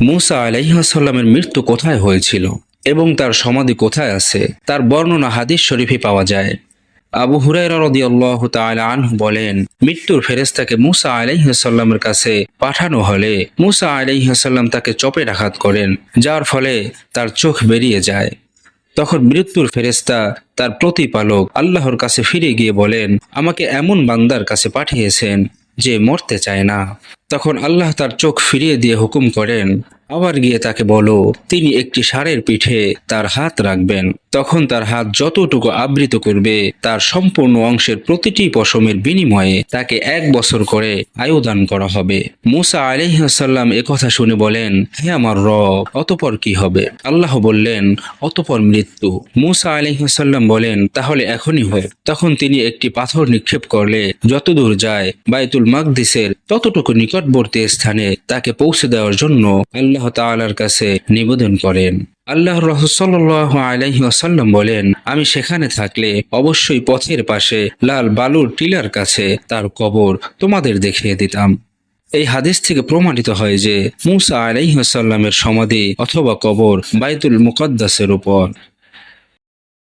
মুসা আলাইহাসাল্লামের মৃত্যু কোথায় হয়েছিল এবং তার সমাধি কোথায় আছে, তার বর্ণনা হাদিস শরীফে পাওয়া যায়। আবু হুরাইরা রাদিয়াল্লাহু তাআলা আনহু বলেন, মৃত্যুর ফেরেশতাকে মুসা আলাইহিসসালামের কাছে পাঠানো হলে মুসা আলাইহিসসালাম তাকে চপে আঘাত করেন, যার ফলে তার চোখ বেরিয়ে যায়। তখন মৃত্যুর ফেরেশতা তার প্রতিপালক আল্লাহর কাছে ফিরে গিয়ে বলেন, আমাকে এমন বান্দার কাছে পাঠিয়েছেন যে মরতে চায় না। তখন আল্লাহ তার চোখ ফিরিয়ে দিয়ে হুকুম করেন আবার গিয়ে তাকে বলো, তিনি একটি ষাঁড়ের পিঠে তার হাত রাখবেন। তখন তার হাত যতটুকু আবৃত করবে, তার সম্পূর্ণ অংশের প্রতিটি পশমের বিনিময়ে তাকে এক বছর করে আয়ু দান করা হবে। মুসা আলাইহাল্লাম কথা শুনে বলেন, হে আমার রব, অতপর কি হবে? আল্লাহ বললেন, অতপর মৃত্যু। মুসা আলাইহাল্লাম বলেন, তাহলে এখনই হয়। তখন তিনি একটি পাথর নিক্ষেপ করলে, যতদূর যায় বাইতুল মাকদিসের ততটুকু নিকটবর্তী স্থানে তাকে পৌঁছে দেওয়ার জন্য আল্লাহ তাআলার কাছে নিবেদন করেন। আল্লাহ রহসাল্লাহ আলাইহি আসাল্লাম বলেন, আমি সেখানে থাকলে অবশ্যই পথের পাশে লাল বালুর টিলার কাছে তার কবর তোমাদের দেখিয়ে দিতাম। এই হাদিস থেকে প্রমাণিত হয় যে, মুসা আলাইহাসাল্লামের সমাধি অথবা কবর বাইতুল মুকদ্দাসের উপর।